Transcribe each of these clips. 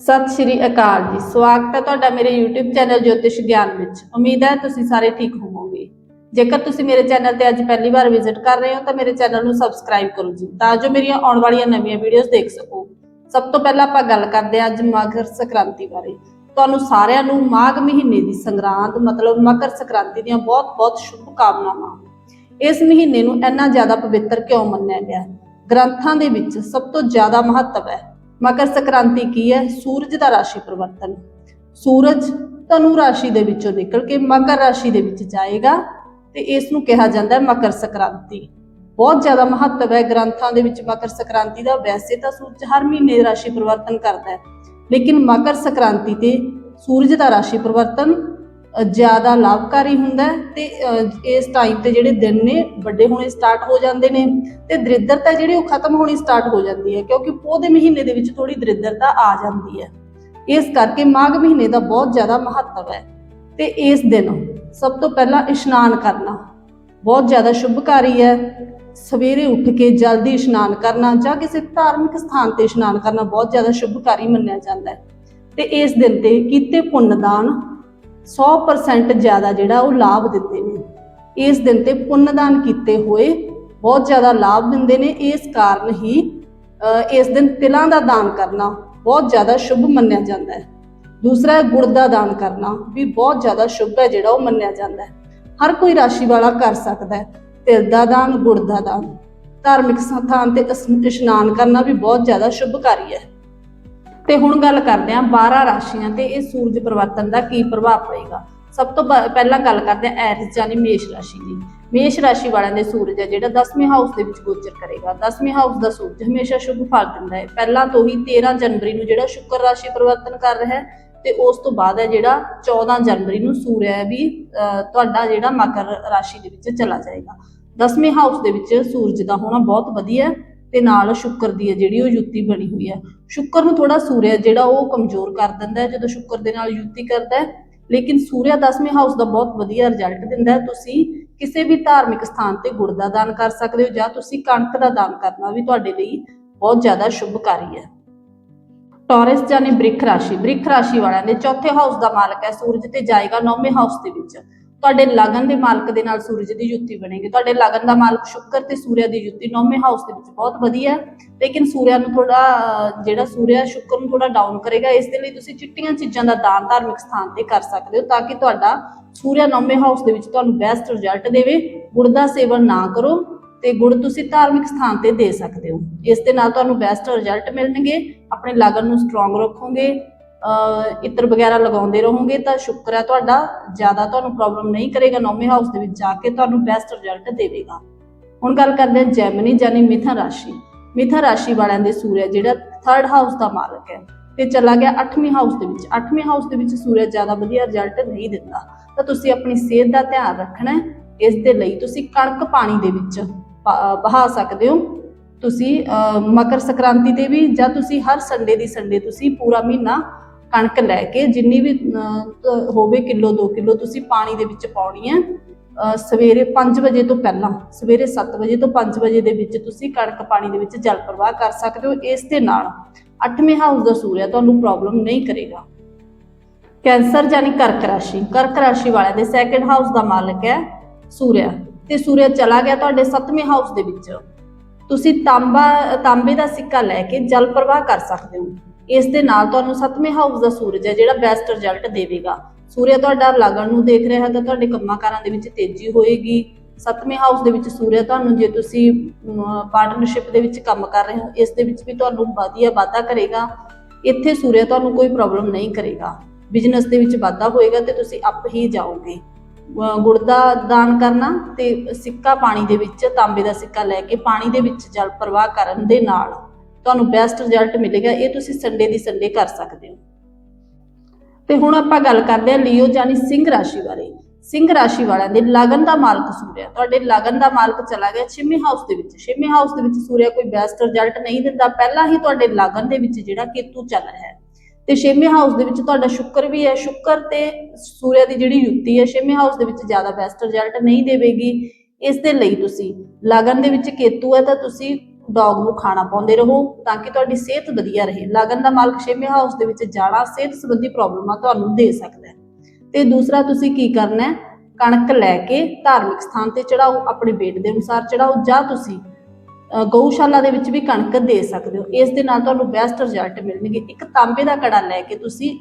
ਸਤਿ ਸ਼੍ਰੀ ਅਕਾਲ ਜੀ। ਸਵਾਗਤ ਹੈ ਤੁਹਾਡਾ ਮੇਰੇ YouTube ਚੈਨਲ ਜੋਤਿਸ਼ ਗਿਆਨ ਵਿੱਚ। ਉਮੀਦ ਹੈ ਤੁਸੀਂ ਸਾਰੇ ਠੀਕ ਹੋਵੋਗੇ। ਜੇਕਰ ਤੁਸੀਂ ਮੇਰੇ ਚੈਨਲ ਤੇ ਅੱਜ ਪਹਿਲੀ ਵਾਰ ਵਿਜ਼ਿਟ ਕਰ ਰਹੇ ਹੋ, ਤਾਂ ਮੇਰੇ ਚੈਨਲ ਨੂੰ ਸਬਸਕ੍ਰਾਈਬ ਕਰੋ ਜੀ, ਤਾਂ ਜੋ ਮੇਰੀਆਂ ਆਉਣ ਵਾਲੀਆਂ ਨਵੀਆਂ ਵੀਡੀਓਜ਼ ਦੇਖ ਸਕੋ। ਸਭ ਤੋਂ ਪਹਿਲਾਂ ਆਪਾਂ ਗੱਲ ਕਰਦੇ ਹਾਂ ਅੱਜ ਮਕਰ ਸੰਕ੍ਰਾਂਤੀ ਬਾਰੇ। ਤੁਹਾਨੂੰ ਸਾਰਿਆਂ ਨੂੰ ਮਾਘ ਮਹੀਨੇ ਦੀ ਸੰਗਰਾਂਦ, ਮਤਲਬ ਮਕਰ ਸੰਕ੍ਰਾਂਤੀ ਦੀਆਂ ਬਹੁਤ-ਬਹੁਤ ਸ਼ੁਭ ਕਾਮਨਾਵਾਂ ਇਸ ਮਹੀਨੇ ਨੂੰ ਇੰਨਾ ਜ਼ਿਆਦਾ ਪਵਿੱਤਰ ਕਿਉਂ ਮੰਨਿਆ ਗਿਆ? ਗ੍ਰੰਥਾਂ ਦੇ ਵਿੱਚ ਸਭ ਤੋਂ ਜ਼ਿਆਦਾ ਮਹੱਤਵ ਹੈ ਮਕਰ ਸੰਕ੍ਰਾਂਤੀ ਕੀ ਹੈ? ਸੂਰਜ ਦਾ ਰਾਸ਼ੀ ਪਰਿਵਰਤਨ। ਸੂਰਜ ਧਨੂ ਰਾਸ਼ੀ ਦੇ ਵਿੱਚੋਂ ਨਿਕਲ ਕੇ ਮਕਰ ਰਾਸ਼ੀ ਦੇ ਵਿੱਚ ਜਾਏਗਾ ਤੇ ਇਸ ਨੂੰ ਕਿਹਾ ਜਾਂਦਾ ਹੈ ਮਕਰ ਸੰਕ੍ਰਾਂਤੀ। ਬਹੁਤ ਜ਼ਿਆਦਾ ਮਹੱਤਵ ਹੈ ਗ੍ਰੰਥਾਂ ਦੇ ਵਿੱਚ ਮਕਰ ਸੰਕ੍ਰਾਂਤੀ ਦਾ। ਵੈਸੇ ਤਾਂ ਸੂਰਜ ਹਰ ਮਹੀਨੇ ਰਾਸ਼ੀ ਪਰਿਵਰਤਨ ਕਰਦਾ ਹੈ, ਲੇਕਿਨ ਮਕਰ ਸੰਕ੍ਰਾਂਤੀ ਤੇ ਸੂਰਜ ਦਾ ਰਾਸ਼ੀ ਪਰਿਵਰਤਨ ਜ਼ਿਆਦਾ ਲਾਭਕਾਰੀ ਹੁੰਦਾ ਹੈ ਤੇ ਇਸ ਟਾਈਮ ਤੇ ਜਿਹੜੇ ਦਿਨ ਨੇ ਵੱਡੇ ਹੋਣੇ ਸਟਾਰਟ ਹੋ ਜਾਂਦੇ ਨੇ ਤੇ ਦਰਿਦਰਤਾ ਜਿਹੜੀ ਉਹ ਖਤਮ ਹੋਣੀ ਸਟਾਰਟ ਹੋ ਜਾਂਦੀ ਹੈ ਕਿਉਂਕਿ ਪੋਹ ਦੇ ਮਹੀਨੇ ਦੇ ਵਿੱਚ ਥੋੜੀ ਦਰਿਦਰਤਾ ਆ ਜਾਂਦੀ ਹੈ। ਇਸ ਕਰਕੇ ਮਾਘ ਮਹੀਨੇ ਦਾ ਬਹੁਤ ਜ਼ਿਆਦਾ ਮਹੱਤਵ ਹੈ ਤੇ ਇਸ ਦਿਨ ਸਭ ਤੋਂ ਪਹਿਲਾਂ ਇਸ਼ਨਾਨ ਕਰਨਾ ਬਹੁਤ ਜ਼ਿਆਦਾ ਸ਼ੁਭਕਾਰੀ ਹੈ। ਸਵੇਰੇ ਉੱਠ ਕੇ ਜਲਦੀ ਇਸ਼ਨਾਨ ਕਰਨਾ ਜਾਂ ਕਿਸੇ ਧਾਰਮਿਕ ਸਥਾਨ ਤੇ ਇਸ਼ਨਾਨ ਕਰਨਾ ਬਹੁਤ ਜ਼ਿਆਦਾ ਸ਼ੁਭਕਾਰੀ ਮੰਨਿਆ ਜਾਂਦਾ ਹੈ। ਤੇ ਇਸ ਦਿਨ ਤੇ ਕੀਤੇ ਪੁੰਨਦਾਨ 100% ਜ਼ਿਆਦਾ ਜਿਹੜਾ ਉਹ ਲਾਭ ਦਿੰਦੇ ਨੇ। ਇਸ ਦਿਨ ਤੇ ਪੁੰਨਦਾਨ ਕੀਤੇ ਹੋਏ ਬਹੁਤ ਜ਼ਿਆਦਾ ਲਾਭ ਦਿੰਦੇ ਨੇ। ਇਸ ਕਾਰਨ ਹੀ ਇਸ ਦਿਨ ਤਿਲਾਂ ਦਾ ਦਾਨ ਕਰਨਾ ਬਹੁਤ ਜ਼ਿਆਦਾ ਸ਼ੁਭ ਮੰਨਿਆ ਜਾਂਦਾ ਹੈ। ਦੂਸਰਾ ਹੈ ਗੁੜ ਦਾ ਦਾਨ ਕਰਨਾ ਵੀ ਬਹੁਤ ਜ਼ਿਆਦਾ ਸ਼ੁਭ ਹੈ ਜਿਹੜਾ ਉਹ ਮੰਨਿਆ ਜਾਂਦਾ ਹੈ। ਹਰ ਕੋਈ ਰਾਸ਼ੀ ਵਾਲਾ ਕਰ ਸਕਦਾ ਹੈ। ਤਿਲ ਦਾ ਦਾਨ, ਗੁੜ ਦਾ ਦਾਨ। ਧਾਰਮਿਕ ਸਥਾਨ ਤੇ ਇਸ਼ਨਾਨ ਕਰਨਾ ਵੀ ਬਹੁਤ ਜ਼ਿਆਦਾ ਸ਼ੁਭਕਾਰੀ ਹੈ। ਤੇ ਹੁਣ ਗੱਲ ਕਰਦੇ ਹਾਂ 12 ਰਾਸ਼ੀਆਂ ਤੇ ਇਹ ਸੂਰਜ ਪਰਿਵਰਤਨ ਦਾ ਕੀ ਪ੍ਰਭਾਵ ਪਏਗਾ। ਸਭ ਤੋਂ ਪਹਿਲਾਂ ਗੱਲ ਕਰਦੇ ਹਾਂ ਐਰਿਸ ਯਾਨੀ ਮੇਸ਼ ਰਾਸ਼ੀ ਦੀ। ਮੇਸ਼ ਰਾਸ਼ੀ ਵਾਲਿਆਂ ਦੇ ਸੂਰਜ ਹੈ ਜਿਹੜਾ 10ਵੇਂ ਹਾਊਸ ਦੇ ਵਿੱਚ ਗੋਚਰ ਕਰੇਗਾ। 10ਵੇਂ ਹਾਊਸ ਦਾ ਸੂਰਜ ਹਮੇਸ਼ਾ ਸ਼ੁਭ ਫਲ ਦਿੰਦਾ ਹੈ। ਪਹਿਲਾਂ ਤੋਂ ਹੀ 13 ਜਨਵਰੀ ਨੂੰ ਜਿਹੜਾ ਸ਼ੁੱਕਰ ਰਾਸ਼ੀ ਪਰਿਵਰਤਨ ਕਰ ਰਿਹਾ ਹੈ ਤੇ ਉਸ ਤੋਂ ਬਾਅਦ ਹੈ ਜਿਹੜਾ 14 ਜਨਵਰੀ ਨੂੰ ਸੂਰਜ ਵੀ ਅਹ, ਤੁਹਾਡਾ ਜਿਹੜਾ ਮਕਰ ਰਾਸ਼ੀ ਦੇ ਵਿੱਚ ਚਲਾ ਜਾਏਗਾ। 10ਵੇਂ ਹਾਊਸ ਦੇ ਵਿੱਚ ਸੂਰਜ ਦਾ ਹੋਣਾ ਬਹੁਤ ਵਧੀਆ ਹੈ। ਤੇ ਨਾਲ ਸ਼ੁੱਕਰ ਦੀ ਹੈ, ਜਿਹੜੀ ਉਹ ਯੁੱਤੀ ਬਣੀ ਹੋਈ ਹੈ। ਸ਼ੁੱਕਰ ਨੂੰ ਥੋੜਾ ਸੂਰਜ ਜਿਹੜਾ ਉਹ ਕਮਜ਼ੋਰ ਕਰ ਦਿੰਦਾ ਹੈ, ਜਦੋਂ ਸ਼ੁੱਕਰ ਦੇ ਨਾਲ ਯੁੱਤੀ ਕਰਦਾ ਹੈ। ਲੇਕਿਨ ਸੂਰਜ 10ਵੇਂ ਹਾਊਸ ਦਾ ਬਹੁਤ ਵਧੀਆ ਰਿਜ਼ਲਟ ਦਿੰਦਾ ਹੈ। ਤੁਸੀਂ ਕਿਸੇ ਵੀ ਧਾਰਮਿਕ ਸਥਾਨ ਤੇ ਗੁੜ ਦਾ ਦਾਨ ਕਰ ਸਕਦੇ ਹੋ, ਜਾਂ ਤੁਸੀਂ ਕਣਕ ਦਾ ਦਾਨ ਕਰਨਾ ਵੀ ਤੁਹਾਡੇ ਲਈ ਬਹੁਤ ਜ਼ਿਆਦਾ ਸ਼ੁਭਕਾਰੀ ਹੈ। ਟੌਰਸ ਜਾਨੀ ਬ੍ਰਿਖ ਰਾਸ਼ੀ ਬ੍ਰਿਖ ਰਾਸ਼ੀ ਵਾਲਿਆਂ ਦੇ ਚੌਥੇ ਹਾਊਸ ਦਾ ਮਾਲਕ ਹੈ, ਸੂਰਜ ਤੇ ਜਾਏਗਾ ਨੌਵੇਂ ਹਾਊਸ ਦੇ ਵਿੱਚ। ਤੁਹਾਡੇ ਲਗਨ ਦੇ ਮਾਲਕ ਦੇ ਨਾਲ ਸੂਰਜ ਦੀ ਯੁੱਤੀ ਬਣੇਗੀ। ਤੁਹਾਡੇ ਲਗਨ ਦਾ ਮਾਲਕ ਸ਼ੁੱਕਰ ਤੇ ਸੂਰਿਆ ਦੀ ਯੁੱਤੀ ਨੌਵੇਂ ਹਾਊਸ ਦੇ ਵਿੱਚ ਬਹੁਤ ਵਧੀਆ ਲੇਕਿਨ ਸੂਰਿਆ ਨੂੰ ਥੋੜਾ ਜਿਹੜਾ ਸੂਰਿਆ ਹੈ ਸ਼ੁੱਕਰ ਨੂੰ ਥੋੜਾ ਡਾਊਨ ਕਰੇਗਾ, ਇਸ ਦੇ ਲਈ ਤੁਸੀਂ ਚਿੱਟੀਆਂ ਚੀਜ਼ਾਂ ਦਾ ਦਾਨ ਧਾਰਮਿਕ ਸਥਾਨ ਤੇ ਕਰ ਸਕਦੇ ਹੋ ਤਾਂ ਕਿ ਤੁਹਾਡਾ ਸੂਰਿਆ ਨੌਵੇਂ ਹਾਊਸ ਦੇ ਵਿੱਚ ਤੁਹਾਨੂੰ ਬੈਸਟ ਰਿਜ਼ਲਟ ਦੇਵੇ। ਗੁੜ ਦਾ ਸੇਵਨ ਨਾ ਕਰੋ ਤੇ ਗੁੜ ਤੁਸੀਂ ਧਾਰਮਿਕ ਸਥਾਨ ਤੇ ਦੇ ਸਕਦੇ ਹੋ। ਇਸ ਦੇ ਨਾਲ ਤੁਹਾਨੂੰ ਬੈਸਟ ਰਿਜ਼ਲਟ ਮਿਲਣਗੇ। ਆਪਣੇ ਲਗਨ ਨੂੰ ਸਟਰੋਂਗ ਰੱਖੋਗੇ। ਇਤਰ ਵਗੈਰਾ ਲਗਾਉਂਦੇ ਰਹੋਗੇ ਤਾਂ ਸ਼ੁਕਰ ਹੈ ਤੁਹਾਡਾ ਜ਼ਿਆਦਾ ਤੁਹਾਨੂੰ ਪ੍ਰੋਬਲਮ ਨਹੀਂ ਕਰੇਗਾ ਨੌਵੇਂ ਹਾਊਸ ਦੇ ਵਿੱਚ ਜਾ ਕੇ ਤੁਹਾਨੂੰ ਬੈਸਟ ਰਿਜ਼ਲਟ ਦੇਵੇਗਾ। ਹੁਣ ਗੱਲ ਕਰਦੇ ਹਾਂ ਜੈਮਨੀ ਜਾਨੀ ਮਿਥਨ ਰਾਸ਼ੀ। ਮਿਥਨ ਰਾਸ਼ੀ ਵਾਲਿਆਂ ਦੇ ਸੂਰਜ ਜਿਹੜਾ ਥਰਡ ਹਾਊਸ ਦਾ ਮਾਲਕ ਹੈ। ਤੇ ਚਲਾ ਗਿਆ 8ਵੀਂ ਹਾਊਸ ਦੇ ਵਿੱਚ। 8ਵੀਂ ਹਾਊਸ ਦੇ ਵਿੱਚ ਸੂਰਜ ਜ਼ਿਆਦਾ ਵਧੀਆ ਰਿਜ਼ਲਟ ਨਹੀਂ ਦਿੰਦਾ। ਤਾਂ ਤੁਸੀਂ ਆਪਣੀ ਸਿਹਤ ਦਾ ਧਿਆਨ ਰੱਖਣਾ ਹੈ। ਇਸ ਦੇ ਲਈ ਤੁਸੀਂ ਕਣਕ ਪਾਣੀ ਦੇ ਵਿੱਚ ਬਹਾ ਸਕਦੇ ਹੋ। ਤੁਸੀਂ ਅਹ, ਮਕਰ ਸੰਕ੍ਰਾਂਤੀ ਤੇ ਵੀ ਜਾਂ ਤੁਸੀਂ ਹਰ ਸੰਡੇ ਦੀ ਸੰਡੇ ਤੁਸੀਂ ਪੂਰਾ ਮਹੀਨਾ ਕਣਕ ਲੈ ਕੇ ਜਿੰਨੀ ਵੀ ਅਹ, ਹੋਵੇ ਕਿਲੋ 2 ਕਿਲੋ ਤੁਸੀਂ ਪਾਣੀ ਦੇ ਵਿੱਚ ਪਾਉਣੀ ਹੈ। ਅਹ, ਸਵੇਰੇ 5 ਵਜੇ ਤੋਂ ਪਹਿਲਾਂ ਸਵੇਰੇ 7 ਵਜੇ ਤੋਂ 5 ਵਜੇ ਦੇ ਵਿੱਚ ਤੁਸੀਂ ਕਣਕ ਪਾਣੀ ਦੇ ਵਿੱਚ ਜਲ ਪ੍ਰਵਾਹ ਕਰ ਸਕਦੇ ਹੋ ਇਸ ਦੇ ਨਾਲ। 8ਵੇਂ ਹਾਊਸ ਦਾ ਸੂਰਿਆ ਤੁਹਾਨੂੰ ਪ੍ਰੋਬਲਮ ਨਹੀਂ ਕਰੇਗਾ। ਕੈਂਸਰ ਯਾਨੀ ਕਰਕ ਰਾਸ਼ੀ ਕਰਕ ਰਾਸ਼ੀ ਵਾਲਿਆਂ ਦੇ ਸੈਕੰਡ ਹਾਊਸ ਦਾ ਮਾਲਕ ਹੈ ਸੂਰਿਆ ਤੇ ਸੂਰਿਆ ਚਲਾ ਗਿਆ ਤੁਹਾਡੇ 7ਵੇਂ ਹਾਊਸ ਦੇ ਵਿੱਚ। ਤੁਸੀਂ ਤਾਂਬਾ ਤਾਂਬੇ ਦਾ ਸਿੱਕਾ ਲੈ ਕੇ ਜਲ ਪ੍ਰਵਾਹ ਕਰ ਸਕਦੇ ਹੋ। ਇਸ ਦੇ ਨਾਲ ਤੁਹਾਨੂੰ 7ਵੇਂ ਹਾਊਸ ਦਾ ਸੂਰਜ ਹੈ, ਜਿਹੜਾ ਬੈਸਟ ਰਿਜ਼ਲਟ ਦੇਵੇਗਾ। ਸੂਰਜ ਤੁਹਾਡਾ ਲਗਨ ਨੂੰ ਦੇਖ ਰਿਹਾ ਹੈ ਤਾਂ ਤੁਹਾਡੇ ਕੰਮਾਂ ਕਾਰਾਂ ਦੇ ਵਿੱਚ ਤੇਜ਼ੀ ਹੋਏਗੀ। 7ਵੇਂ ਹਾਊਸ ਦੇ ਵਿੱਚ ਸੂਰਜ ਤੁਹਾਨੂੰ ਜੇ ਤੁਸੀਂ ਪਾਰਟਨਰਸ਼ਿਪ ਦੇ ਵਿੱਚ ਕੰਮ ਕਰ ਰਹੇ ਹੋ, ਇਸ ਦੇ ਵਿੱਚ ਵੀ ਤੁਹਾਨੂੰ ਵਧੀਆ ਵਾਧਾ ਕਰੇਗਾ। ਇੱਥੇ ਸੂਰਜ ਤੁਹਾਨੂੰ ਕੋਈ ਪ੍ਰੋਬਲਮ ਨਹੀਂ ਕਰੇਗਾ। ਬਿਜ਼ਨਸ ਦੇ ਵਿੱਚ ਵਾਧਾ ਹੋਏਗਾ ਤੇ ਤੁਸੀਂ ਅਪ ਹੀ ਜਾਓਗੇ। ਗੁੜ ਦਾ ਦਾਨ ਕਰਨਾ ਤੇ ਸਿੱਕਾ ਪਾਣੀ ਦੇ ਵਿੱਚ, ਤਾਂਬੇ ਦਾ ਸਿੱਕਾ ਲੈ ਕੇ ਪਾਣੀ ਦੇ ਵਿੱਚ ਜਲ ਪ੍ਰਵਾਹ ਕਰਨ ਦੇ ਨਾਲ। ਤੁਹਾਨੂੰ ਬੈਸਟ ਰਿਜ਼ਲਟ ਮਿਲੇਗਾ ਇਹ ਤੁਸੀਂ ਸੰਡੇ ਦੀ ਸੰਡੇ ਕਰ ਸਕਦੇ ਹੋ। ਤੇ ਹੁਣ ਆਪਾਂ ਗੱਲ ਕਰਦੇ ਹਾਂ ਲਿਓ ਜਾਨੀ ਸਿੰਘ ਰਾਸ਼ੀ ਬਾਰੇ। ਸਿੰਘ ਰਾਸ਼ੀ ਵਾਲਿਆਂ ਦੇ ਲਗਨ ਦਾ ਮਾਲਕ ਸੂਰਜ ਤੁਹਾਡੇ ਲਗਨ ਦਾ ਮਾਲਕ ਚਲਾ ਗਿਆ ਛੇਵੇਂ ਹਾਊਸ ਦੇ ਵਿੱਚ। ਛੇਵੇਂ ਹਾਊਸ ਦੇ ਵਿੱਚ ਸੂਰਜ ਕੋਈ ਬੈਸਟ ਰਿਜ਼ਲਟ ਨਹੀਂ ਦਿੰਦਾ। ਪਹਿਲਾਂ ਹੀ ਤੁਹਾਡੇ ਲਗਨ ਦੇ ਵਿੱਚ ਜਿਹੜਾ ਕੇਤੂ ਚੱਲ ਰਿਹਾ ਹੈ। ਤੇ ਛੇਵੇਂ ਹਾਊਸ ਦੇ ਵਿੱਚ ਤੁਹਾਡਾ ਸ਼ੁੱਕਰ ਵੀ ਹੈ। ਸ਼ੁੱਕਰ ਤੇ ਸੂਰਿਆ ਦੀ ਜਿਹੜੀ ਯੁੱਤੀ ਹੈ, ਛੇਵੇਂ ਹਾਊਸ ਦੇ ਵਿੱਚ ਜ਼ਿਆਦਾ ਬੈਸਟ ਰਿਜ਼ਲਟ ਨਹੀਂ ਦੇਵੇਗੀ। ਇਸ ਦੇ ਲਈ ਤੁਸੀਂ ਲਗਨ ਦੇ ਵਿੱਚ ਕੇਤੂ ਹੈ ਤਾਂ ਤੁਸੀਂ ਡੌਗ ਨੂੰ ਖਾਣਾ ਪਾਉਂਦੇ ਰਹੋ ਤਾਂ ਕਿ ਤੁਹਾਡੀ ਸਿਹਤ ਵਧੀਆ ਰਹੇ। ਲਗਨ ਦਾ ਮਾਲਕ ਛੇਵੇਂ ਹਾਊਸ ਦੇ ਵਿੱਚ ਜਾਣਾ ਸਿਹਤ ਸੰਬੰਧੀ ਪ੍ਰੋਬਲਮਾਂ ਤੁਹਾਨੂੰ ਦੇ ਸਕਦਾ ਹੈ। ਤੇ ਦੂਸਰਾ, ਤੁਸੀਂ ਕੀ ਕਰਨਾ ਹੈ? ਕਣਕ ਲੈ ਕੇ ਧਾਰਮਿਕ ਸਥਾਨ ਤੇ ਚੜਾਓ ਆਪਣੇ weight ਦੇ ਅਨੁਸਾਰ ਚੜਾਓ ਜਾਂ ਤੁਸੀਂ ਗਊਸ਼ਾਲਾ ਦੇ ਵਿੱਚ ਵੀ ਕਣਕ ਦੇ ਸਕਦੇ ਹੋ। ਇਸ ਦੇ ਨਾਲ ਤੁਹਾਨੂੰ ਬੈਸਟ ਰਿਜ਼ਲਟ ਮਿਲਣਗੇ। ਇੱਕ ਤਾਂਬੇ ਦਾ ਕੜਾ ਲੈ ਕੇ ਤੁਸੀਂ,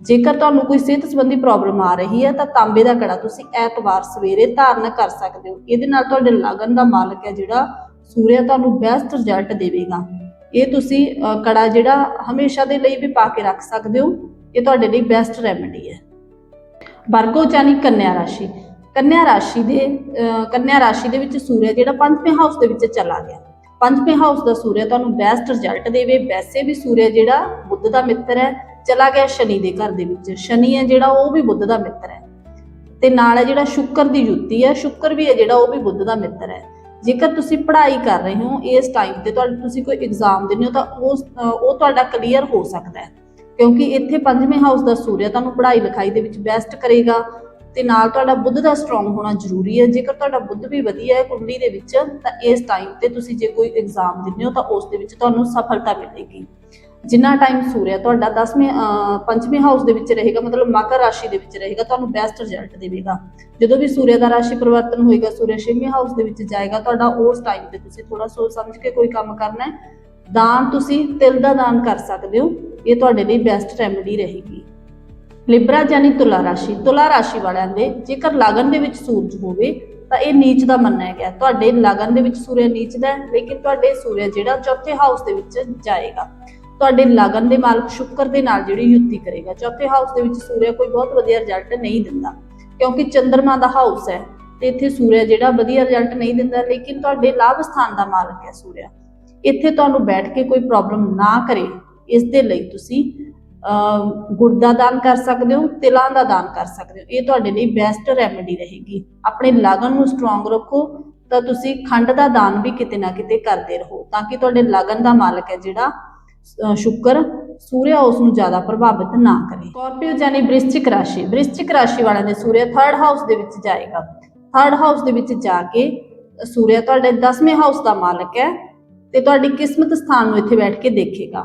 ਜੇਕਰ ਤੁਹਾਨੂੰ ਕੋਈ ਸਿਹਤ ਸੰਬੰਧੀ ਪ੍ਰੋਬਲਮ ਆ ਰਹੀ ਹੈ, ਤਾਂ ਤਾਂਬੇ ਦਾ ਕੜਾ ਤੁਸੀਂ ਐਤਵਾਰ ਸਵੇਰੇ ਧਾਰਨ ਕਰ ਸਕਦੇ ਹੋ। ਇਹਦੇ ਨਾਲ ਤੁਹਾਡੇ ਲਗਨ ਦਾ ਮਾਲਕ ਹੈ ਜਿਹੜਾ ਸੂਰਿਆ ਤੁਹਾਨੂੰ ਬੈਸਟ ਰਿਜ਼ਲਟ ਦੇਵੇਗਾ। ਇਹ ਤੁਸੀਂ ਕੜਾ ਜਿਹੜਾ ਹਮੇਸ਼ਾ ਦੇ ਲਈ ਵੀ ਪਾ ਕੇ ਰੱਖ ਸਕਦੇ ਹੋ, ਇਹ ਤੁਹਾਡੇ ਲਈ ਬੈਸਟ ਰੈਮੇਡੀ ਹੈ। ਵਰਗੋ ਜਾਨੀ ਕੰਨਿਆ ਰਾਸ਼ੀ। ਕੰਨਿਆ ਰਾਸ਼ੀ ਦੇ ਕੰਨਿਆ ਰਾਸ਼ੀ ਦੇ ਵਿੱਚ ਸੂਰਜ ਜਿਹੜਾ ਪੰਜਵੇਂ ਹਾਊਸ ਦੇ ਵਿੱਚ ਚਲਾ ਗਿਆ। ਪੰਜਵੇਂ ਹਾਊਸ ਦਾ ਸੂਰਜ ਤੁਹਾਨੂੰ ਬੈਸਟ ਰਿਜ਼ਲਟ ਦੇਵੇ। ਵੈਸੇ ਵੀ ਸੂਰਜ ਜਿਹੜਾ ਬੁੱਧ ਦਾ ਮਿੱਤਰ ਹੈ, ਚਲਾ ਗਿਆ ਸ਼ਨੀ ਦੇ ਘਰ ਦੇ ਵਿੱਚ। ਸ਼ਨੀ ਹੈ ਜਿਹੜਾ, ਉਹ ਵੀ ਬੁੱਧ ਦਾ ਮਿੱਤਰ ਹੈ। ਤੇ ਨਾਲ ਹੈ ਜਿਹੜਾ ਸ਼ੁੱਕਰ ਦੀ ਜੁੱਤੀ ਹੈ। ਸ਼ੁੱਕਰ ਵੀ ਹੈ ਜਿਹੜਾ, ਉਹ ਵੀ ਬੁੱਧ ਦਾ ਮਿੱਤਰ ਹੈ। ਜੇਕਰ ਤੁਸੀਂ ਪੜ੍ਹਾਈ ਕਰ ਰਹੇ ਹੋ ਇਸ ਟਾਈਮ ਤੇ ਤੁਹਾਡਾ, ਤੁਸੀਂ ਕੋਈ ਐਗਜ਼ਾਮ ਦਿੰਦੇ ਹੋ ਤਾਂ ਉਸ ਉਹ ਤੁਹਾਡਾ ਕਲੀਅਰ ਹੋ ਸਕਦਾ ਹੈ। ਕਿਉਂਕਿ ਇੱਥੇ ਪੰਜਵੇਂ ਹਾਊਸ ਦਾ ਸੂਰਿਆ ਤੁਹਾਨੂੰ ਪੜ੍ਹਾਈ ਲਿਖਾਈ ਦੇ ਵਿੱਚ ਬੈਸਟ ਕਰੇਗਾ ਤੇ ਨਾਲ ਤੁਹਾਡਾ ਬੁੱਧ ਦਾ ਸਟਰੋਂਗ ਹੋਣਾ ਜ਼ਰੂਰੀ ਹੈ। ਜੇਕਰ ਤੁਹਾਡਾ ਬੁੱਧ ਵੀ ਵਧੀਆ ਹੈ ਕੁੰਡਲੀ ਦੇ ਵਿੱਚ, ਤਾਂ ਇਸ ਟਾਈਮ ਤੇ ਤੁਸੀਂ ਜੇ ਕੋਈ ਐਗਜ਼ਾਮ ਦਿੰਦੇ ਹੋ ਤਾਂ ਉਸ ਦੇ ਵਿੱਚ ਤੁਹਾਨੂੰ ਸਫਲਤਾ ਮਿਲੇਗੀ। ਜਿੰਨਾ ਟਾਈਮ ਸੂਰਿਆ ਤੁਹਾਡਾ 10ਵੇਂ ਅਹ, ਪੰਜਵੇਂ ਹਾਊਸ ਦੇ ਵਿੱਚ ਰਹੇਗਾ ਮਤਲਬ ਮਕਰ ਰਾਸ਼ੀ ਦੇ ਵਿੱਚ ਰਹੇਗਾ ਤੁਹਾਨੂੰ ਬੈਸਟ ਰਿਜ਼ਲਟ ਦੇਵੇਗਾ। ਜਦੋਂ ਵੀ ਸੂਰਿਆ ਦਾ ਰਾਸ਼ੀ ਪਰਿਵਰਤਨ ਹੋਏਗਾ ਸੂਰਿਆ ਛੇਵੇਂ ਹਾਊਸ ਦੇ ਵਿੱਚ ਜਾਏਗਾ ਤੁਹਾਡਾ ਉਸ ਟਾਈਮ ਤੇ ਤੁਸੀਂ ਥੋੜਾ ਸੋਚ ਸਮਝ ਕੇ ਕੋਈ ਕੰਮ ਕਰਨਾ ਹੈ। ਦਾਨ ਤੁਸੀਂ ਤਿਲ ਦਾ ਦਾਨ ਕਰ ਸਕਦੇ ਹੋ ਇਹ ਤੁਹਾਡੇ ਲਈ ਬੈਸਟ ਰੈਮੇਡੀ ਰਹੇਗੀ। ਲਿਬਰਾ ਜਾਨੀ ਤੁਲਾ ਰਾਸ਼ੀ ਤੁਲਾ ਰਾਸ਼ੀ ਵਾਲਿਆਂ ਦੇ ਜੇਕਰ ਲਗਨ ਦੇ ਵਿੱਚ ਸੂਰਜ ਹੋਵੇ ਤਾਂ ਇਹ ਨੀਚ ਦਾ ਮੰਨਿਆ ਗਿਆ ਤੁਹਾਡੇ ਲਗਨ ਦੇ ਵਿੱਚ ਸੂਰਜ ਨੀਚ ਦਾ ਹੈ ਲੇਕਿਨ ਤੁਹਾਡੇ ਸੂਰਜ ਜਿਹੜਾ ਚੌਥੇ ਹਾਊਸ ਦੇ ਵਿੱਚ ਜਾਏਗਾ। ਤੁਹਾਡੇ ਲਗਨ ਦੇ ਮਾਲਕ ਸ਼ੁੱਕਰ ਦੇ ਨਾਲ ਜਿਹੜੀ ਯੁੱਤੀ ਕਰੇਗਾ। ਚੌਥੇ ਹਾਊਸ ਦੇ ਵਿੱਚ ਸੂਰਿਆ ਕੋਈ ਬਹੁਤ ਵਧੀਆ ਰਿਜ਼ਲਟ ਨਹੀਂ ਦਿੰਦਾ, ਕਿਉਂਕਿ ਚੰ드ਰਮਾ ਦਾ ਹਾਊਸ ਹੈ ਤੇ ਇੱਥੇ ਸੂਰਜ ਜਿਹੜਾ ਵਧੀਆ ਰਿਜ਼ਲਟ ਨਹੀਂ ਦਿੰਦਾ, ਲੇਕਿਨ ਤੁਹਾਡੇ ਲਾਭ ਸਥਾਨ ਦਾ ਮਾਲਕ ਹੈ ਸੂਰਜ ਇੱਥੇ ਤੁਹਾਨੂੰ ਬੈਠ ਕੇ ਕੋਈ ਪ੍ਰੋਬਲਮ ਨਾ ਕਰੇ, ਇਸ ਦੇ ਲਈ ਤੁਸੀਂ, ਅਹ, ਗੁੜ ਦਾ ਦਾਨ ਕਰ ਸਕਦੇ ਹੋ, ਤਿਲਾਂ ਦਾ ਦਾਨ ਕਰ ਸਕਦੇ ਹੋ। ਇਹ ਤੁਹਾਡੇ ਲਈ ਬੈਸਟ ਰੈਮੇਡੀ ਰਹੇਗੀ। ਆਪਣੇ ਲਗਨ ਨੂੰ ਸਟਰੋਂਗ ਰੱਖੋ, ਤਾਂ ਤੁਸੀਂ ਖੰਡ ਦਾ ਦਾਨ ਵੀ ਕਿਤੇ ਨਾ ਕਿਤੇ ਕਰਦੇ ਰਹੋ, ਤਾਂ ਕਿ ਤੁਹਾਡੇ ਲਗਨ ਦਾ ਮਾਲਕ ਹੈ ਜਿਹੜਾ ਸ਼ੁਕਰ ਸੂਰਿਆ ਉਸ ਨੂੰ ਜ਼ਿਆਦਾ ਪ੍ਰਭਾਵਿਤ ਨਾ ਕਰੇ। ਸਕੋਰਪੀਓ ਜਾਨੀ ਬ੍ਰਿਸ਼ਚਿਕ ਰਾਸ਼ੀ। ਬ੍ਰਿਸ਼ਚਿਕ ਰਾਸ਼ੀ ਵਾਲਿਆਂ ਦੇ ਸੂਰਿਆ ਥਰਡ ਹਾਊਸ ਦੇ ਵਿੱਚ ਜਾਏਗਾ। ਥਰਡ ਹਾਊਸ ਦੇ ਵਿੱਚ ਜਾ ਕੇ ਸੂਰਿਆ ਤੁਹਾਡੇ 10ਵੇਂ ਹਾਊਸ ਦਾ ਮਾਲਕ ਹੈ ਤੇ ਤੁਹਾਡੀ ਕਿਸਮਤ ਸਥਾਨ ਨੂੰ ਇੱਥੇ ਬੈਠ ਕੇ ਦੇਖੇਗਾ।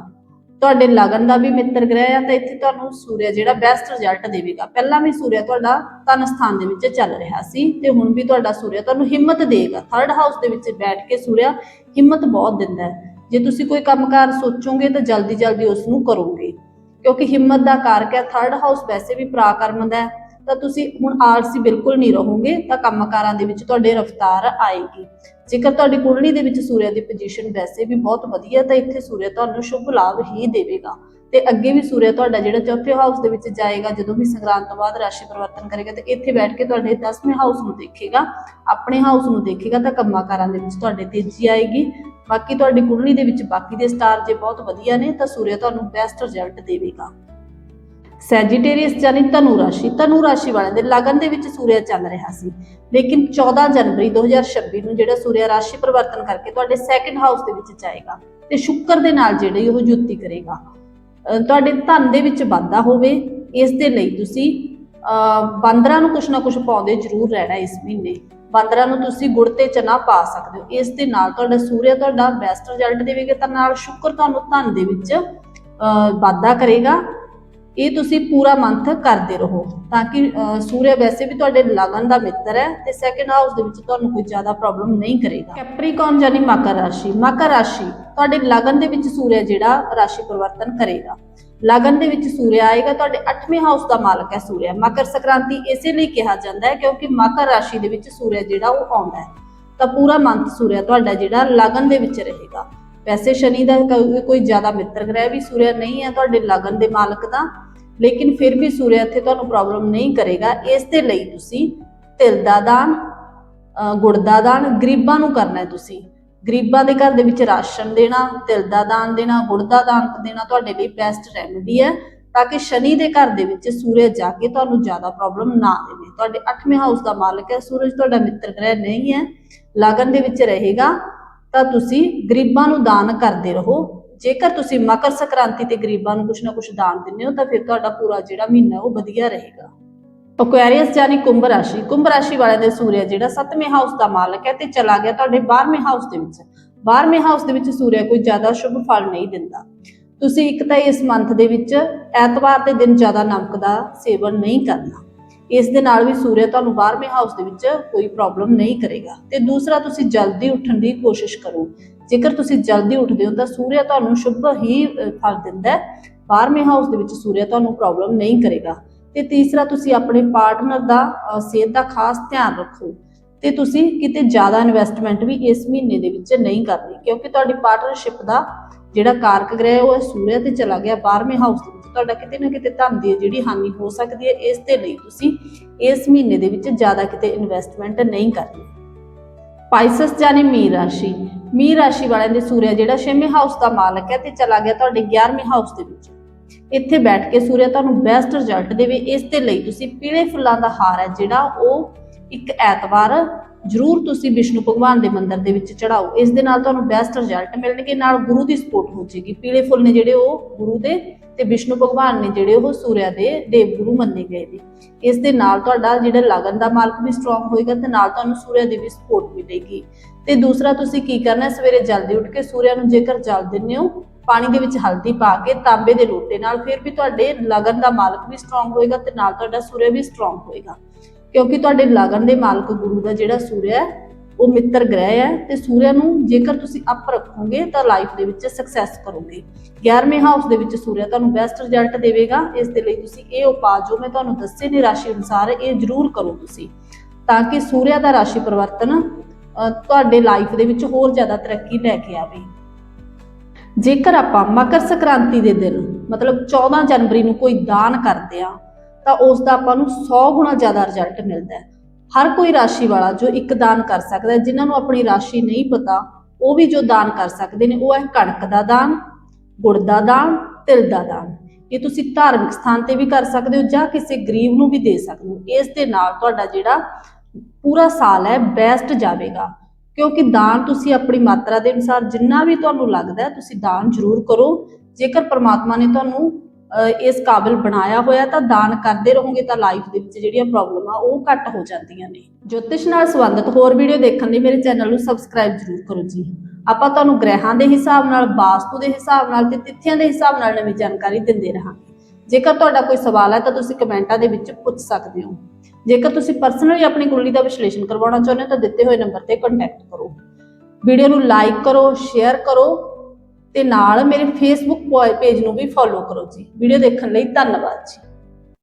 ਤੁਹਾਡੇ ਲਗਨ ਦਾ ਵੀ ਮਿੱਤਰ ਗ੍ਰਹਿ ਆ ਤਾਂ ਇੱਥੇ ਤੁਹਾਨੂੰ ਸੂਰਿਆ ਜਿਹੜਾ ਬੈਸਟ ਰਿਜ਼ਲਟ ਦੇਵੇਗਾ। ਪਹਿਲਾਂ ਵੀ ਸੂਰਿਆ ਤੁਹਾਡਾ ਤਨ ਸਥਾਨ ਦੇ ਵਿੱਚ ਚੱਲ ਰਿਹਾ ਸੀ ਤੇ ਹੁਣ ਵੀ ਤੁਹਾਡਾ ਸੂਰਿਆ ਤੁਹਾਨੂੰ ਹਿੰਮਤ ਦੇਗਾ ਥਰਡ ਹਾਊਸ ਦੇ ਵਿੱਚ ਬੈਠ ਕੇ ਸੂਰਿਆ ਹਿੰਮਤ ਬਹੁਤ ਦਿੰਦਾ ਹੈ। ਜੇ ਤੁਸੀਂ ਕੋਈ ਕੰਮਕਾਰ ਸੋਚੋਗੇ ਤਾਂ ਜਲਦੀ ਜਲਦੀ ਉਸ ਨੂੰ ਕਰੋਗੇ। ਕਿਉਂਕਿ ਹਿੰਮਤ ਦਾ ਕਾਰਕ ਹੈ ਥਰਡ ਹਾਊਸ ਵੈਸੇ ਵੀ ਪ੍ਰਾਕਰਮ ਦਾ ਹੈ, ਤਾਂ ਤੁਸੀਂ ਹੁਣ ਆਲਸੀ ਬਿਲਕੁਲ ਨਹੀਂ ਰਹੋਗੇ, ਤਾਂ ਕੰਮਕਾਰਾਂ ਦੇ ਵਿੱਚ ਤੁਹਾਡੇ ਰਫਤਾਰ ਆਏਗੀ। ਜੇਕਰ ਤੁਹਾਡੀ ਕੁੰਡਲੀ ਦੇ ਵਿੱਚ ਸੂਰਜ ਦੀ ਪੋਜੀਸ਼ਨ ਵੈਸੇ ਵੀ ਬਹੁਤ ਵਧੀਆ, ਤਾਂ ਇੱਥੇ ਸੂਰਜ ਤੁਹਾਨੂੰ ਸ਼ੁਭ ਲਾਭ ਹੀ ਦੇਵੇਗਾ। ਤੇ ਅੱਗੇ ਵੀ ਸੂਰਜ ਤੁਹਾਡਾ ਜਿਹੜਾ ਚੌਥੇ ਹਾਊਸ ਦੇ ਵਿੱਚ ਜਾਏਗਾ, ਜਦੋਂ ਵੀ ਸੰਗਰਾਂਦ ਤੋਂ ਬਾਅਦ ਰਾਸ਼ੀ ਪਰਿਵਰਤਨ ਕਰੇਗਾ, ਤੇ ਇੱਥੇ ਬੈਠ ਕੇ ਤੁਹਾਡੇ 10ਵੇਂ ਹਾਊਸ ਨੂੰ ਦੇਖੇਗਾ, ਆਪਣੇ ਹਾਊਸ ਨੂੰ ਦੇਖੇਗਾ, ਤਾਂ ਕੰਮਾਂ ਕਾਰਾਂ ਦੇ ਵਿੱਚ ਤੁਹਾਡੇ ਤੇਜ਼ੀ ਆਏਗੀ। ਬਾਕੀ ਤੁਹਾਡੀ ਕੁੰਡਲੀ ਦੇ ਵਿੱਚ ਬਾਕੀ ਦੇ ਸਟਾਰ ਜੇ ਬਹੁਤ ਵਧੀਆ ਨੇ, ਤਾਂ ਸੂਰਜ ਤੁਹਾਨੂੰ ਬੈਸਟ ਰਿਜ਼ਲਟ ਦੇਵੇਗਾ। ਸੈਜੀਟੇਰੀਅਸ ਜਾਨੀ ਧਨੂ ਰਾਸ਼ੀ ਧਨੂ ਰਾਸ਼ੀ ਵਾਲਿਆਂ ਦੇ ਲਗਨ ਦੇ ਵਿੱਚ ਸੂਰਜ ਚੱਲ ਰਿਹਾ ਸੀ। ਲੇਕਿਨ 14 ਜਨਵਰੀ 2026 ਨੂੰ ਜਿਹੜਾ ਸੂਰਜ ਰਾਸ਼ੀ ਪਰਿਵਰਤਨ ਕਰਕੇ ਤੁਹਾਡੇ ਸੈਕੰਡ ਹਾਊਸ ਦੇ ਵਿੱਚ ਜਾਏਗਾ ਤੇ ਸ਼ੁੱਕਰ ਦੇ ਨਾਲ ਜਿਹੜੀ ਉਹ ਜੁਤੀ ਕਰੇਗਾ। ਤੁਹਾਡੇ ਧਨ ਦੇ ਵਿੱਚ ਵਾਧਾ ਹੋਵੇ, ਇਸ ਦੇ ਲਈ ਤੁਸੀਂ, ਅਹ ਬਾਂਦਰਾਂ ਨੂੰ ਕੁਛ ਨਾ ਕੁਛ ਪਾਉਂਦੇ ਜ਼ਰੂਰ ਰਹਿਣਾ ਇਸ ਮਹੀਨੇ। ਬਾਂਦਰਾਂ ਨੂੰ ਤੁਸੀਂ ਗੁੜ ਤੇ ਚਨਾ ਪਾ ਸਕਦੇ ਹੋ। ਇਸ ਦੇ ਨਾਲ ਤੁਹਾਡਾ ਸੂਰਜ ਤੁਹਾਡਾ ਬੈਸਟ ਰਿਜ਼ਲਟ ਦੇਵੇਗਾ। ਤਾਂ ਨਾਲ ਸ਼ੁੱਕਰ ਤੁਹਾਨੂੰ ਧਨ ਦੇ ਵਿੱਚ ਵਾਧਾ ਕਰੇਗਾ। ਇਹ ਤੁਸੀਂ ਪੂਰਾ ਮੰਥ ਕਰਦੇ ਰਹੋ ਤਾਂ ਕਿ ਅਹ, ਸੂਰਜ ਵੈਸੇ ਵੀ ਤੁਹਾਡੇ ਲਗਨ ਦਾ ਮਿੱਤਰ ਹੈ ਤੇ ਸੈਕੰਡ ਹਾਊਸ ਦੇ ਵਿੱਚ ਤੁਹਾਨੂੰ ਕੋਈ ਜ਼ਿਆਦਾ ਪ੍ਰੋਬਲਮ ਨਹੀਂ ਕਰੇਗਾ। ਕੈਪਰੀਕੌਨ ਯਾਨੀ ਮਕਰ ਰਾਸ਼ੀ। ਮਕਰ ਰਾਸ਼ੀ ਤੁਹਾਡੇ ਲਗਨ ਦੇ ਵਿੱਚ ਸੂਰਿਆ ਜਿਹੜਾ ਰਾਸ਼ੀ ਪਰਿਵਰਤਨ ਕਰੇਗਾ। ਲਗਨ ਦੇ ਵਿੱਚ ਸੂਰਿਆ ਆਏਗਾ ਤੁਹਾਡੇ 8ਵੇਂ ਹਾਊਸ ਦਾ ਮਾਲਕ ਹੈ ਸੂਰਜ ਮਕਰ ਸੰਕ੍ਰਾਂਤੀ ਇਸੇ ਲਈ ਕਿਹਾ ਜਾਂਦਾ ਹੈ ਕਿਉਂਕਿ ਮਕਰ ਰਾਸ਼ੀ ਦੇ ਵਿੱਚ ਸੂਰਿਆ ਜਿਹੜਾ ਉਹ ਆਉਂਦਾ ਹੈ। ਤਾਂ ਪੂਰਾ ਮੰਥ ਸੂਰਜ ਤੁਹਾਡਾ ਜਿਹੜਾ ਲਗਨ ਦੇ ਵਿੱਚ ਰਹੇਗਾ। ਵੈਸੇ ਸ਼ਨੀ ਦਾ ਕੋਈ- ਜ਼ਿਆਦਾ ਮਿੱਤਰ ਗ੍ਰਹਿ ਵੀ ਸੂਰਿਆ ਨਹੀਂ ਹੈ ਤੁਹਾਡੇ ਲਗਨ ਦੇ ਮਾਲਕ ਦਾ ਲੇਕਿਨ ਫਿਰ ਵੀ ਸੂਰਿਆ ਇੱਥੇ ਤੁਹਾਨੂੰ ਪ੍ਰੋਬਲਮ ਨਹੀਂ ਕਰੇਗਾ। ਇਸ ਦੇ ਲਈ ਤੁਸੀਂ ਤਿਲ ਦਾ ਦਾਨ ਅ, ਗੁੜ ਦਾ ਦਾਨ ਗਰੀਬਾਂ ਨੂੰ ਕਰਨਾ ਹੈ ਤੁਸੀਂ। ਗਰੀਬਾਂ ਦੇ ਘਰ ਦੇ ਵਿੱਚ ਰਾਸ਼ਨ ਦੇਣਾ, ਤਿਲ ਦਾ ਦਾਨ ਦੇਣਾ, ਗੁੜ ਦਾ ਦਾਨ ਦੇਣਾ ਤੁਹਾਡੇ ਲਈ ਬੈਸਟ ਰੈਮੇਡੀ ਹੈ, ਤਾਂ ਕਿ ਸ਼ਨੀ ਦੇ ਘਰ ਦੇ ਵਿੱਚ ਸੂਰਜ ਜਾ ਕੇ ਤੁਹਾਨੂੰ ਜ਼ਿਆਦਾ ਪ੍ਰੋਬਲਮ ਨਾ ਦੇਵੇ। ਤੁਹਾਡੇ 8ਵੇਂ ਹਾਊਸ ਦਾ ਮਾਲਕ ਹੈ, ਸੂਰਜ ਤੁਹਾਡਾ ਮਿੱਤਰ ਗ੍ਰਹਿ ਨਹੀਂ ਹੈ ਲਗਨ ਦੇ ਵਿੱਚ ਰਹੇਗਾ, ਤਾਂ ਤੁਸੀਂ ਗਰੀਬਾਂ ਨੂੰ ਦਾਨ ਕਰਦੇ ਰਹੋ। ਜੇਕਰ ਤੁਸੀਂ ਮਕਰ ਸੰਕ੍ਰਾਂਤੀ ਤੇ ਗਰੀਬਾਂ ਨੂੰ ਕੁਛ ਨਾ ਕੁਛ ਦਾਨ ਦਿੰਦੇ ਹੋ, ਤਾਂ ਫਿਰ ਤੁਹਾਡਾ ਪੂਰਾ ਜਿਹੜਾ ਮਹੀਨਾ ਉਹ ਵਧੀਆ ਰਹੇਗਾ। ਅਕੁਆਰੀਅਸ ਯਾਨੀ ਕੁੰਭ ਰਾਸ਼ੀ। ਕੁੰਭ ਰਾਸ਼ੀ ਵਾਲਿਆਂ ਦੇ ਸੂਰਜ ਜਿਹੜਾ 7ਵੇਂ ਹਾਊਸ ਦਾ ਮਾਲਕ ਹੈ ਤੇ ਚਲਾ ਗਿਆ ਤੁਹਾਡੇ 12ਵੇਂ ਹਾਊਸ ਦੇ ਵਿੱਚ। 12ਵੇਂ ਹਾਊਸ ਦੇ ਵਿੱਚ ਸੂਰਿਆ ਕੋਈ ਜ਼ਿਆਦਾ ਸ਼ੁਭ ਫਲ ਨਹੀਂ ਦਿੰਦਾ। ਤੁਸੀਂ ਇੱਕ ਤਾਂ ਇਸ ਮੰਥ ਦੇ ਵਿੱਚ ਐਤਵਾਰ ਦੇ ਦਿਨ ਜ਼ਿਆਦਾ ਨਮਕ ਦਾ ਸੇਵਨ ਨਹੀਂ ਕਰਨਾ। ਇਸ ਦੇ ਨਾਲ ਵੀ ਸੂਰਿਆ ਤੁਹਾਨੂੰ 12ਵੇਂ ਹਾਊਸ ਦੇ ਵਿੱਚ ਕੋਈ ਪ੍ਰੋਬਲਮ ਨਹੀਂ ਕਰੇਗਾ। ਤੇ ਦੂਸਰਾ, ਤੁਸੀਂ ਜਲਦੀ ਉੱਠਣ ਦੀ ਕੋਸ਼ਿਸ਼ ਕਰੋ। ਜੇਕਰ ਤੁਸੀਂ ਜਲਦੀ ਉੱਠਦੇ ਹੋ ਤਾਂ ਸੂਰਿਆ ਤੁਹਾਨੂੰ ਸ਼ੁਭ ਹੀ ਫਲ ਦਿੰਦਾ ਹੈ। 12ਵੇਂ ਹਾਊਸ ਦੇ ਵਿੱਚ ਸੂਰਿਆ ਤੁਹਾਨੂੰ ਪ੍ਰੋਬਲਮ ਨਹੀਂ ਕਰੇਗਾ। ਤੇ ਤੀਸਰਾ ਤੁਸੀਂ ਆਪਣੇ ਪਾਰਟਨਰ ਦਾ ਸਿਹਤ ਦਾ ਖਾਸ ਧਿਆਨ ਰੱਖੋ। ਤੇ ਤੁਸੀਂ ਕਿਤੇ ਜ਼ਿਆਦਾ ਇਨਵੈਸਟਮੈਂਟ ਵੀ ਇਸ ਮਹੀਨੇ ਦੇ ਵਿੱਚ ਨਹੀਂ ਕਰਨੀ, ਕਿਉਂਕਿ ਤੁਹਾਡੀ ਪਾਰਟਨਰਸ਼ਿਪ ਦਾ ਜਿਹੜਾ ਕਾਰਕ ਗ੍ਰਹਿ ਉਹ ਸੂਰਿਆ ਤੇ ਚਲਾ ਗਿਆ 12ਵੇਂ ਹਾਊਸ ਦੇ ਵਿੱਚ। ਤੁਹਾਡਾ ਕਿਤੇ ਨਾ ਕਿਤੇ ਧਨ ਦੀ ਜਿਹੜੀ ਹਾਨੀ ਹੋ ਸਕਦੀ ਹੈ, ਇਸ ਦੇ ਲਈ ਤੁਸੀਂ ਇਸ ਮਹੀਨੇ ਦੇ ਵਿੱਚ ਜ਼ਿਆਦਾ ਕਿਤੇ ਇਨਵੈਸਟਮੈਂਟ ਨਹੀਂ ਕਰਨੀ। ਪਾਈਸਸ ਜਾਨੀ ਮੀਨ ਰਾਸ਼ੀ। ਮੀਨ ਰਾਸ਼ੀ ਵਾਲਿਆਂ ਦੇ ਸੂਰਿਆ ਜਿਹੜਾ 6ਵੇਂ ਹਾਊਸ ਦਾ ਮਾਲਕ ਹੈ ਤੇ ਚਲਾ ਗਿਆ ਤੁਹਾਡੇ 11ਵੇਂ ਹਾਊਸ ਦੇ ਵਿੱਚ। ਇੱਥੇ ਬੈਠ ਕੇ ਸੂਰਿਆ ਤੁਹਾਨੂੰ ਬੈਸਟ ਰਿਜ਼ਲਟ ਦੇਵੇ, ਇਸ ਦੇ ਲਈ ਤੁਸੀਂ ਪੀਲੇ ਫੁੱਲਾਂ ਦਾ ਹਾਰ ਹੈ ਜਿਹੜਾ ਉਹ ਇੱਕ ਐਤਵਾਰ ਜ਼ਰੂਰ ਤੁਸੀਂ ਵਿਸ਼ਨੂੰ ਭਗਵਾਨ ਦੇ ਮੰਦਿਰ ਦੇ ਵਿੱਚ ਚੜਾਓ ਇਸ ਦੇ ਨਾਲ ਤੁਹਾਨੂੰ ਬੈਸਟ ਰਿਜ਼ਲਟ ਮਿਲਣਗੇ, ਨਾਲ ਗੁਰੂ ਦੀ ਸਪੋਰਟ ਹੋ ਜਾਏਗੀ ਪੀਲੇ ਫੁੱਲ ਨੇ ਜਿਹੜੇ ਉਹ ਗੁਰੂ ਦੇ ਤੇ ਵਿਸ਼ਨੂੰ ਭਗਵਾਨ ਨੇ ਜਿਹੜੇ ਉਹ ਸੂਰਿਆ ਦੇ ਦੇਵ ਗੁਰੂ ਮੰਨੇ ਗਏ ਨੇ। ਇਸ ਦੇ ਨਾਲ ਤੁਹਾਡਾ ਜਿਹੜਾ ਲਗਨ ਦਾ ਮਾਲਕ ਵੀ ਸਟਰੋਂਗ ਹੋਏਗਾ ਤੇ ਨਾਲ ਤੁਹਾਨੂੰ ਸੂਰਿਆ ਦੀ ਵੀ ਸਪੋਰਟ ਮਿਲੇਗੀ। ਤੇ ਦੂਸਰਾ ਤੁਸੀਂ ਕੀ ਕਰਨਾ ਹੈ ਸਵੇਰੇ ਜਲਦੀ ਉੱਠ ਕੇ ਸੂਰਿਆ ਨੂੰ ਜੇਕਰ ਜਲ ਦਿੰਦੇ ਹੋ, ਪਾਣੀ ਦੇ ਵਿੱਚ ਹਲਦੀ ਪਾ ਕੇ ਤਾਂਬੇ ਦੇ ਲੋਟੇ ਨਾਲ ਫਿਰ ਵੀ ਤੁਹਾਡੇ ਲਗਨ ਦਾ ਮਾਲਕ ਵੀ ਸਟਰੋਂਗ ਹੋਏਗਾ ਤੇ ਨਾਲ ਤੁਹਾਡਾ ਸੂਰਿਆ ਵੀ ਸਟਰੋਂਗ ਹੋਏਗਾ। ਕਿਉਂਕਿ ਤੁਹਾਡੇ ਲਗਨ ਦੇ ਮਾਲਕ ਗੁਰੂ ਦਾ ਜਿਹੜਾ ਸੂਰਿਆ ਹੈ ਉਹ ਮਿੱਤਰ ਗ੍ਰਹਿ ਹੈ ਤੇ ਸੂਰਿਆ ਨੂੰ ਜੇਕਰ ਤੁਸੀਂ ਅਪ ਰੱਖੋਗੇ ਤਾਂ ਲਾਈਫ ਦੇ ਵਿੱਚ ਸਕਸੈਸ ਕਰੋਗੇ। 11ਵੇਂ ਹਾਊਸ ਦੇ ਵਿੱਚ ਸੂਰਿਆ ਤੁਹਾਨੂੰ ਬੈਸਟ ਰਿਜ਼ਲਟ ਦੇਵੇਗਾ। ਇਸ ਦੇ ਲਈ ਤੁਸੀਂ ਇਹ ਉਪਾਅ ਜੋ ਮੈਂ ਤੁਹਾਨੂੰ ਦੱਸੇ ਨੇ ਰਾਸ਼ੀ ਅਨੁਸਾਰ ਇਹ ਜ਼ਰੂਰ ਕਰੋ ਤੁਸੀਂ ਤਾਂ ਕਿ ਸੂਰਿਆ ਦਾ ਰਾਸ਼ੀ ਪਰਿਵਰਤਨ ਅ, ਤੁਹਾਡੇ ਲਾਈਫ ਦੇ ਵਿੱਚ ਹੋਰ ਜ਼ਿਆਦਾ ਤਰੱਕੀ ਲੈ ਕੇ ਆਵੇ। ਜੇਕਰ ਆਪਾਂ ਮਕਰ ਸੰਕ੍ਰਾਂਤੀ ਦੇ ਦਿਨ ਮਤਲਬ 14 ਜਨਵਰੀ ਨੂੰ ਕੋਈ ਦਾਨ ਕਰਦੇ ਆ ਤਾਂ ਉਸ ਦਾ ਆਪਾਂ ਨੂੰ 100 ਗੁਣਾ ਜ਼ਿਆਦਾ ਰਿਜ਼ਲਟ ਮਿਲਦਾ ਹੈ। ਹਰ ਕੋਈ ਰਾਸ਼ੀ ਵਾਲਾ ਜੋ ਇੱਕ ਦਾਨ ਕਰ ਸਕਦਾ ਹੈ ਜਿਨ੍ਹਾਂ ਨੂੰ ਆਪਣੀ ਰਾਸ਼ੀ ਨਹੀਂ ਪਤਾ, ਉਹ ਵੀ ਜੋ ਦਾਨ ਕਰ ਸਕਦੇ ਨੇ, ਉਹ ਹੈ ਕਣਕ ਦਾ ਦਾਨ, ਗੁੜ ਦਾ ਦਾਨ, ਤਿਲ ਦਾ ਦਾਨ। ਇਹ ਤੁਸੀਂ ਧਾਰਮਿਕ ਸਥਾਨ ਤੇ ਵੀ ਕਰ ਸਕਦੇ ਹੋ ਜਾਂ ਕਿਸੇ ਗਰੀਬ ਨੂੰ ਵੀ ਦੇ ਸਕਦੇ ਹੋ। ਇਸ ਦੇ ਨਾਲ ਤੁਹਾਡਾ ਜਿਹੜਾ ਪੂਰਾ ਸਾਲ ਹੈ, ਬੈਸਟ ਜਾਵੇਗਾ। ਕਿਉਂਕਿ ਦਾਨ ਤੁਸੀਂ ਆਪਣੀ ਮਾਤਰਾ ਦੇ ਅਨੁਸਾਰ ਜਿੰਨਾ ਵੀ ਤੁਹਾਨੂੰ ਲੱਗਦਾ ਤੁਸੀਂ ਦਾਨ ਜ਼ਰੂਰ ਕਰੋ। ਜੇਕਰ ਪ੍ਰਮਾਤਮਾ ਨੇ ਤੁਹਾਨੂੰ ਇਸ ਕਾਬਿਲ ਬਣਾਇਆ ਹੋਇਆ ਤਾਂ ਦਾਨ ਕਰਦੇ ਰਹੋਗੇ ਤਾਂ ਲਾਈਫ ਦੇ ਵਿੱਚ ਜਿਹੜੀਆਂ ਪ੍ਰੋਬਲਮ ਆ, ਉਹ ਘੱਟ ਹੋ ਜਾਂਦੀਆਂ ਨੇ। ਜੋਤਿਸ਼ ਨਾਲ ਸੰਬੰਧਿਤ ਹੋਰ ਵੀਡੀਓ ਦੇਖਣ ਲਈ ਮੇਰੇ ਚੈਨਲ ਨੂੰ ਸਬਸਕ੍ਰਾਈਬ ਜ਼ਰੂਰ ਕਰੋ ਜੀ। ਆਪਾਂ ਤੁਹਾਨੂੰ ਗ੍ਰਹਿਾਂ ਦੇ ਹਿਸਾਬ ਨਾਲ, ਵਾਸਤੂ ਦੇ ਹਿਸਾਬ ਨਾਲ ਤੇ ਤਿੱਥੀਆਂ ਦੇ ਹਿਸਾਬ ਨਾਲ ਨਵੀਂ ਜਾਣਕਾਰੀ ਦਿੰਦੇ ਰਹਾਂਗੇ। ਜੇਕਰ ਤੁਹਾਡਾ ਕੋਈ ਸਵਾਲ ਹੈ ਤਾਂ ਤੁਸੀਂ ਕਮੈਂਟਾਂ ਦੇ ਵਿੱਚ ਪੁੱਛ ਸਕਦੇ ਹੋ। ਜੇਕਰ ਤੁਸੀਂ ਪਰਸਨਲੀ ਆਪਣੀ ਕੁੰਡਲੀ ਦਾ ਵਿਸ਼ਲੇਸ਼ਣ ਕਰਵਾਉਣਾ ਚਾਹੁੰਦੇ ਹੋ ਤਾਂ ਦਿੱਤੇ ਹੋਏ ਨੰਬਰ ਤੇ ਕੰਟੈਕਟ ਕਰੋ। ਵੀਡੀਓ ਨੂੰ ਲਾਈਕ ਕਰੋ ਸ਼ੇਅਰ ਕਰੋ ਤੇ ਨਾਲ ਮੇਰੇ ਫੇਸਬੁੱਕ ਪੇਜ ਨੂੰ ਵੀ ਫੋਲੋ ਕਰੋ ਜੀ। ਵੀਡੀਓ ਦੇਖਣ ਲਈ ਧੰਨਵਾਦ ਜੀ।